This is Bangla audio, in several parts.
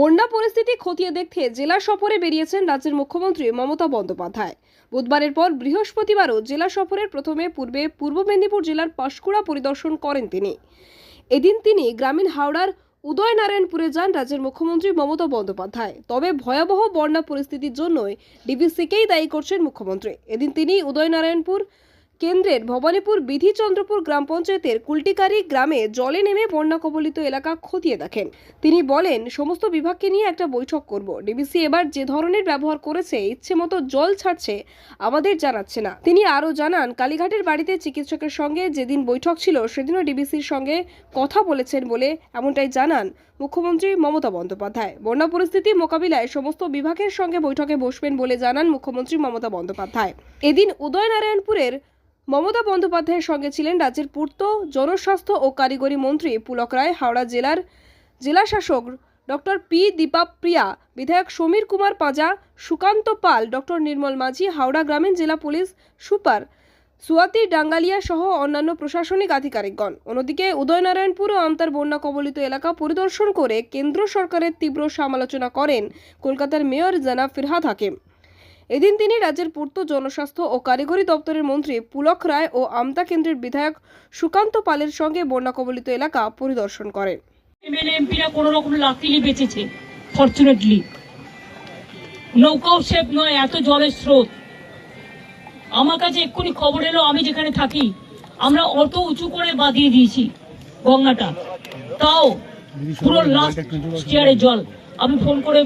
বন্যা পরিস্থিতি খতিয়ে দেখতে জেলা সফরে বেরিয়েছেন রাজ্যের মুখ্যমন্ত্রী মমতা বন্দ্যোপাধ্যায়। বুধবারের পর বৃহস্পতিবারও জেলা সফরের প্রথমে পূর্বে পূর্ব মেদিনীপুর জেলার পাঁশকুড়া পরিদর্শন করেন তিনি। এদিন তিনি গ্রামীণ হাওড়ার উদয়নারায়ণপুরে যান রাজ্যের মুখ্যমন্ত্রী মমতা বন্দ্যোপাধ্যায়। তবে ভয়াবহ বন্যা পরিস্থিতির জন্যই ডিবিসিকেই দায়ী করছেন মুখ্যমন্ত্রী। এদিন তিনি উদয়নারায়ণপুর কেন্দ্রের ভবানীপুর বিধিচন্দ্রপুর গ্রাম পঞ্চায়েতের কুলটিকারি গ্রামে জলে নেমে বন্যা কবলিত এলাকা খতিয়ে দেখেন। তিনি বলেন, সমস্ত বিভাগকে নিয়ে একটা বৈঠক করব। ডিবিসি এবার যে ধরনের ব্যবহার করেছে, ইচ্ছে মতো জল ছাড়ছে, আমাদের জানাচ্ছে না। তিনি আরও জানান, কালীঘাটের বাড়িতে চিকিৎসকের সঙ্গে যেদিন বৈঠক ছিল, সেদিনও ডিবিসির সঙ্গে কথা বলেছেন বলে এমনটাই জানান মুখ্যমন্ত্রী মমতা বন্দ্যোপাধ্যায়। বন্যা পরিস্থিতি মোকাবিলায় সমস্ত বিভাগের সঙ্গে বৈঠকে বসবেন বলে জানান মুখ্যমন্ত্রী মমতা বন্দ্যোপাধ্যায়। এদিন উদয়নারায়ণপুরের মমতা বন্দ্যোপাধ্যায়ের সঙ্গে ছিলেন রাজ্যের পূর্ত জনস্বাস্থ্য ও কারিগরি মন্ত্রী পুলক রায়, হাওড়া জেলার জেলা শাসক ডক্টর পি দীপা প্রিয়া বিধায়ক সমীর কুমার পাঁজা, সুকান্ত পাল, ডক্টর নির্মল মাঝি, হাওড়া গ্রামীণ জেলা পুলিশ সুপার সুয়াতি ডাঙ্গালিয়া সহ অন্যান্য প্রশাসনিক আধিকারিকগণ। অন্যদিকে উদয়নারায়ণপুর ও আমতার বন্যা কবলিত এলাকা পরিদর্শন করে কেন্দ্র সরকারের তীব্র সমালোচনা করেন কলকাতার মেয়র জানা ফিরহাদ হাকিম। এদিন তিনি রাজ্যের পূর্ত জনস্বাস্থ্য ও কারিগরি দপ্তরের মন্ত্রী পুলক রায় ও আমতা কেন্দ্রের বিধায়ক সুকান্ত পালের সঙ্গে বন্যা কবলিত এলাকা পরিদর্শন করেন। এমএলএ, এমপিরা কোনো রকম লাকিলি বেঁচেছে ফর্চুনেটলি নৌকাও সেফ নয়, এত জলের স্রোত। আমার কাছে এক্ষুনি খবর এলো, আমি যেখানে থাকি, আমরা অত উঁচু করে বাঁধিয়ে দিয়েছি গঙ্গাটা। তাও পুরো লাস্ট চেয়ারে জল। আমি ফোন করে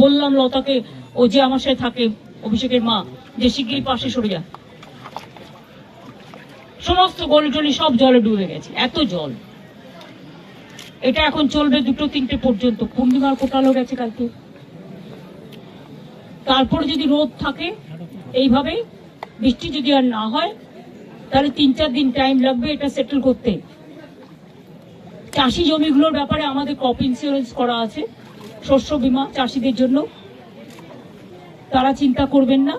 বললাম লতাকে, ও যে আমার সাথে থাকে অভিষেকের মা যে শিগগিরই পাশে সরে যা সমস্ত গলি টলি সব জলে ডুবে গেছে এত জল। এটা এখন চলবে দুটো তিনটে পর্যন্ত। পূর্ণিমার কোটালো গেছে কালকে। তারপরে যদি রোদ থাকে এইভাবে বৃষ্টি যদি আর না হয় তাহলে তিন চার দিন টাইম লাগবে এটা সেটেল করতে। চাষি জমিগুলোর ব্যাপারে আমাদের ক্রপ ইন্স্যুরেন্স করা আছে শস্য বীমা চাষিদের জন্য। তারা চিন্তা করবেন না।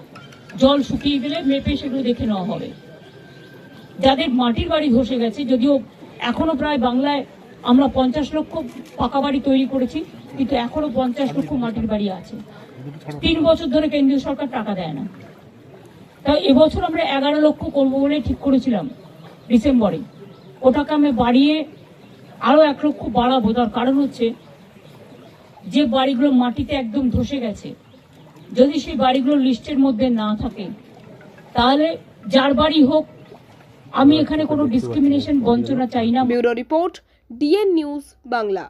জল শুকিয়ে গেলে মেপে সেগুলো দেখে নেওয়া হবে। যাদের মাটির বাড়ি ধসে গেছে, যদিও এখনও প্রায় বাংলায় আমরা পঞ্চাশ লক্ষ পাকা বাড়ি তৈরি করেছি, কিন্তু এখনও পঞ্চাশ লক্ষ মাটির বাড়ি আছে। তিন বছর ধরে কেন্দ্রীয় সরকার টাকা দেয় না। তাই এবছর আমরা এগারো লক্ষ করব বলে ঠিক করেছিলাম ডিসেম্বরে। ওটাকে আমি বাড়িয়ে আরও এক লক্ষ বাড়াবো। তার কারণ হচ্ছে, যে বাড়িগুলো মাটিতে একদম ধসে গেছে যদি সেই বাড়িগুলো লিস্টের মধ্যে না থাকে, তাহলে যার বাড়ি হোক, আমি এখানে কোনো ডিসক্রিমিনেশন বঞ্চনা চাই না। Bureau report, DN news Bangla.